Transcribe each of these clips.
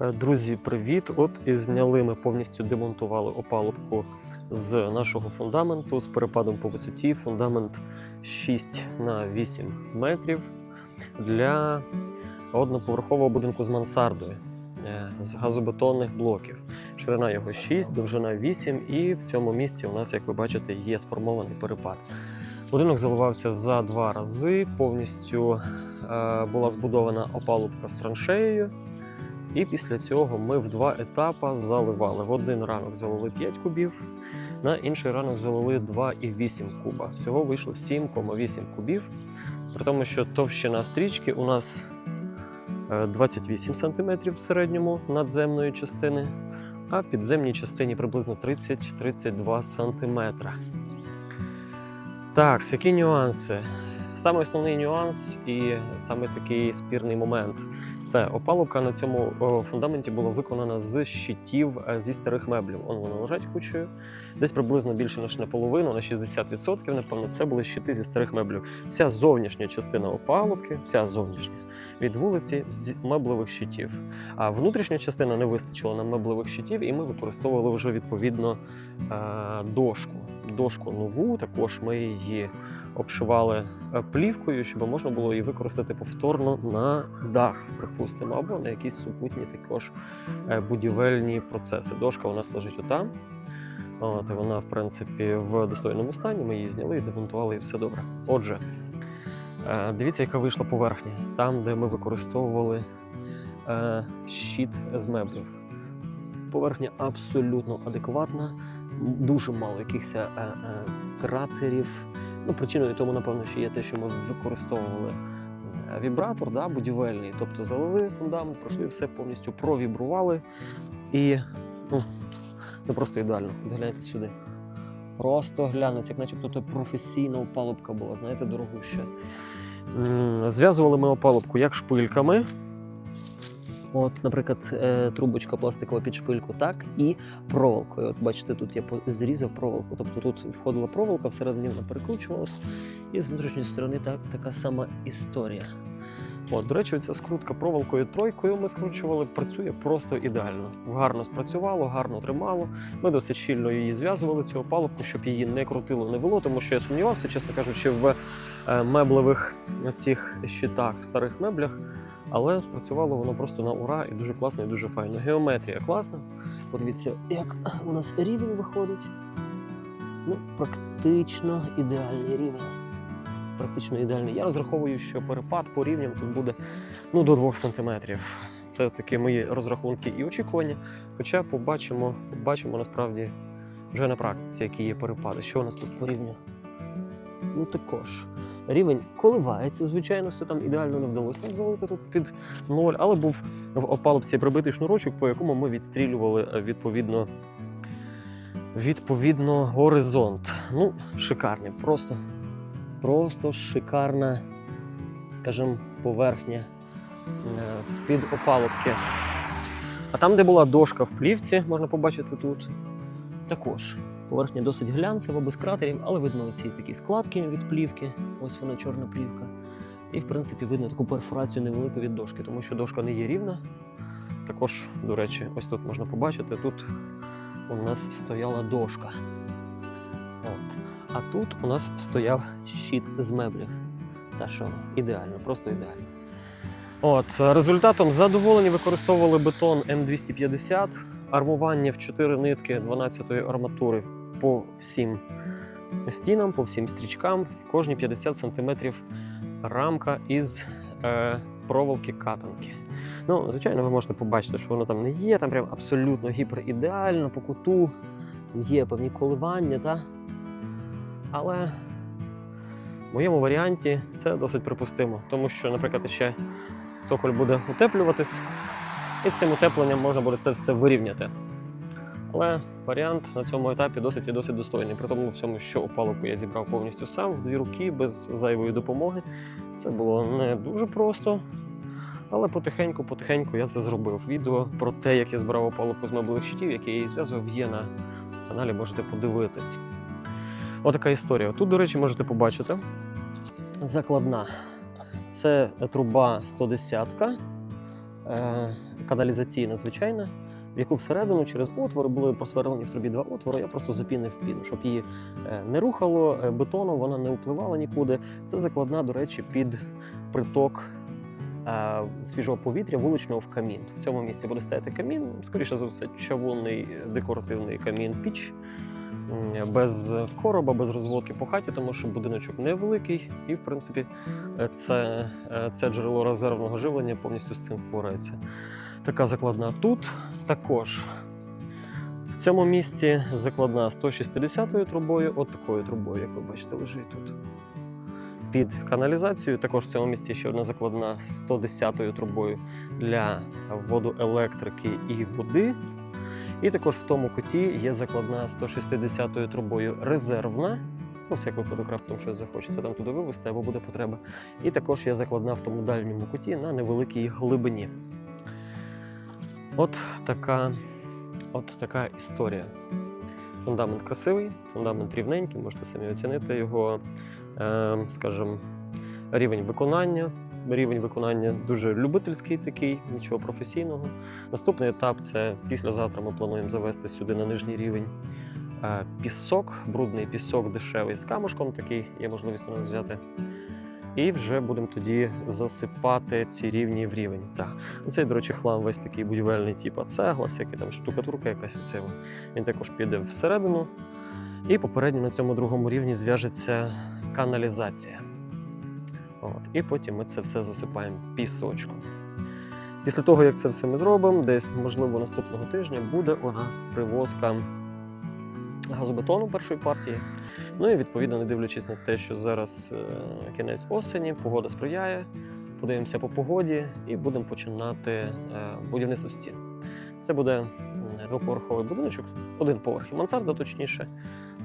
Е, Друзі, привіт! От і зняли ми повністю демонтували опалубку з нашого фундаменту з перепадом по висоті. Фундамент 6 на 8 метрів для одноповерхового будинку з мансардою е, з газобетонних блоків. Ширина його 6, довжина 8, і в цьому місці у нас, як ви бачите, є сформований перепад. Будинок заливався за два рази. Повністю е, була збудована опалубка з траншеєю. І після цього ми в два етапи заливали. В один ранок залили 5 кубів, на інший ранок залили 2,8 куба. Всього вийшло 7,8 кубів. При тому, що товщина стрічки у нас е, 28 см в середньому надземної частини, а підземній частині приблизно 30-32 см. Так, які нюанси? Саме основний нюанс і саме такий спірний момент це опалубка на цьому фундаменті була виконана з щитів е, зі старих меблів. Он вони лежать кучею. Десь приблизно більше ніж наполовину, на 60%, напевно, це були щити зі старих меблів. Вся зовнішня частина опалубки, вся зовнішня від вулиці з меблевих щитів. А внутрішня частина не вистачила нам меблевих щитів, і ми використовували вже відповідно е, дошку. Дошку нову, також ми її обшивали е, плівкою, щоб можна було її використати повторно на дах, припустимо, або на якісь супутні також е, будівельні процеси. Дошка у нас лежить отам. От, вона, в принципі, в достойному стані. Ми її зняли демонтували, і все добре. Отже, е, дивіться, яка вийшла поверхня. Там, де ми використовували щит з меблів. Поверхня абсолютно адекватна, дуже мало якихось е, е, кратерів. Ну, причиною тому, напевно, що є те, що ми використовували е, вібратор, да, будівельний. Тобто залили фундамент, пройшли все повністю провібрували. І ну, це просто ідеально. Гляньте сюди. Просто глянеться, як начебто це професійна опалубка була, знаєте, дорогуща. Зв'язували ми опалубку як шпильками. От, наприклад, е, трубочка пластикова під шпильку, так і проволокою. От бачите, тут я зрізав проволоку. Тобто тут входила проволока, всередині вона перекручувалась, і з внутрішньої сторони так, така сама історія. От, до речі, ця скрутка проволокою тройкою ми скручували, працює просто ідеально. Гарно спрацювало, гарно тримало. Ми досить щільно її зв'язували, цю опалубку, щоб її не крутило, не вело, тому що я сумнівався, чесно кажучи, в е, меблевих цих щитах, в старих меблях. Але спрацювало воно просто на ура і дуже класно, і дуже файно. Геометрія класна. Подивіться, як у нас рівень виходить. Ну, практично ідеальний рівень. Практично ідеальний. Я розраховую, що перепад по рівням тут буде ну, до 2 см. Це такі мої розрахунки і очікування. Хоча побачимо, побачимо насправді вже на практиці, які є перепади. Що у нас тут по рівню? Ну також. Рівень коливається, звичайно, все там ідеально не вдалося нам залити тут під ноль, але був в опалубці прибитий шнурочок, по якому ми відстрілювали е, відповідно, відповідно горизонт. Ну, шикарний, просто, просто шикарна, скажімо, поверхня е, з-під опалубки. А там, де була дошка в плівці, можна побачити тут, також. Поверхня досить глянцева, без кратерів, але видно ці такі складки від плівки. Ось вона чорна плівка. І, в принципі, видно таку перфорацію невелику від дошки, тому що дошка не є рівна. Також, до речі, ось тут можна побачити, тут у нас стояла дошка. От. А тут у нас стояв щит з меблів. Та що, ідеально, просто ідеально. От, результатом задоволені використовували бетон М250, армування в 4 нитки 12-ї арматури по всім стінам, по всім стрічкам, кожні 50 см рамка із е, проволоки катанки. Ну, звичайно, ви можете побачити, що воно там не є, там прям абсолютно гіперідеально по куту, є певні коливання, та? але в моєму варіанті це досить припустимо, тому що, наприклад, ще цоколь буде утеплюватись, і цим утепленням можна буде це все вирівняти. Але варіант на цьому етапі досить і досить достойний. При тому всьому, що опалубку я зібрав повністю сам в дві руки, без зайвої допомоги. Це було не дуже просто. Але потихеньку-потихеньку я це зробив. Відео про те, як я збирав опалубку з меблевих щитів, які я її зв'язував, є на каналі, можете подивитись. Отака історія. Тут, до речі, можете побачити. Закладна. Це труба 110 е, каналізаційна звичайна, в яку всередину через отвори були просверлені в трубі два отвори. Я просто запінив піну, щоб її е, не рухало е, бетоном, вона не впливала нікуди. Це закладна, до речі, під приток е, свіжого повітря вуличного в камін. В цьому місці буде стояти камін, скоріше за все, чавунний декоративний камін піч. Без короба, без розводки по хаті, тому що будиночок невеликий, і в принципі це, це джерело резервного живлення повністю з цим впорається. Така закладна тут також. В цьому місці закладна 160-ю трубою, от такою трубою, як ви бачите, лежить тут. Під каналізацією. Також в цьому місці ще одна закладна 110-ю трубою для водоелектрики і води. І також в тому куті є закладна 160-ю трубою резервна. Ну, всяк випадок раптом щось захочеться там туди вивезти або буде потреба. І також є закладна в тому дальньому куті на невеликій глибині. От така, от така історія. Фундамент красивий, фундамент рівненький, можете самі оцінити його, е, скажімо, рівень виконання. Рівень виконання дуже любительський такий, нічого професійного. Наступний етап це післязавтра ми плануємо завести сюди на нижній рівень е, пісок, брудний пісок дешевий з камушком, такий є можливість взяти. І вже будемо тоді засипати ці рівні в рівень. Так. Цей, до речі, хлам весь такий будівельний, типу цегла, всякі там штукатурка якась оце. Він також піде всередину. І попередньо на цьому другому рівні зв'яжеться каналізація. От. І потім ми це все засипаємо пісочком. Після того, як це все ми зробимо, десь, можливо, наступного тижня буде у нас привозка газобетону першої партії. Ну і відповідно, не дивлячись на те, що зараз е, кінець осені, погода сприяє, подивимося по погоді і будемо починати е, будівництво стін. Це буде двоповерховий будиночок, один поверх і мансарда, точніше,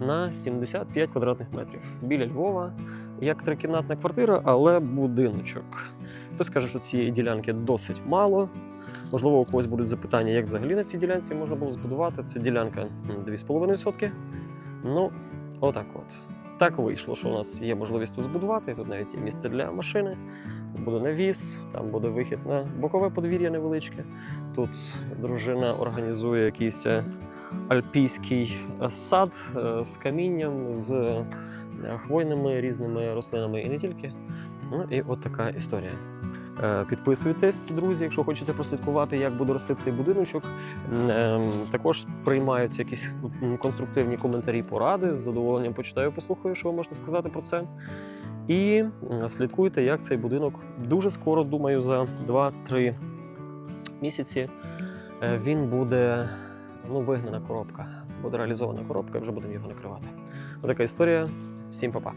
на 75 квадратних метрів. Біля Львова, як трикімнатна квартира, але будиночок. Хтось каже, що цієї ділянки досить мало. Можливо, у когось будуть запитання, як взагалі на цій ділянці можна було збудувати. Це ділянка 2,5 сотки. Ну, отак от. Так вийшло, що у нас є можливість тут збудувати. Тут навіть є місце для машини. Тут буде навіс, там буде вихід на бокове подвір'я невеличке. Тут дружина організує якийсь е, альпійський сад е, з камінням, з е, хвойними різними рослинами і не тільки. Ну і от така історія. Е, Підписуйтесь, друзі, якщо хочете прослідкувати, як буде рости цей будиночок. Ем, Також приймаються якісь конструктивні коментарі, поради. З задоволенням почитаю, послухаю, що ви можете сказати про це. І слідкуйте, як цей будинок дуже скоро, думаю, за 2-3 місяці він буде ну, вигнана коробка, буде реалізована коробка, і вже будемо його накривати. Отака історія. Всім па-па.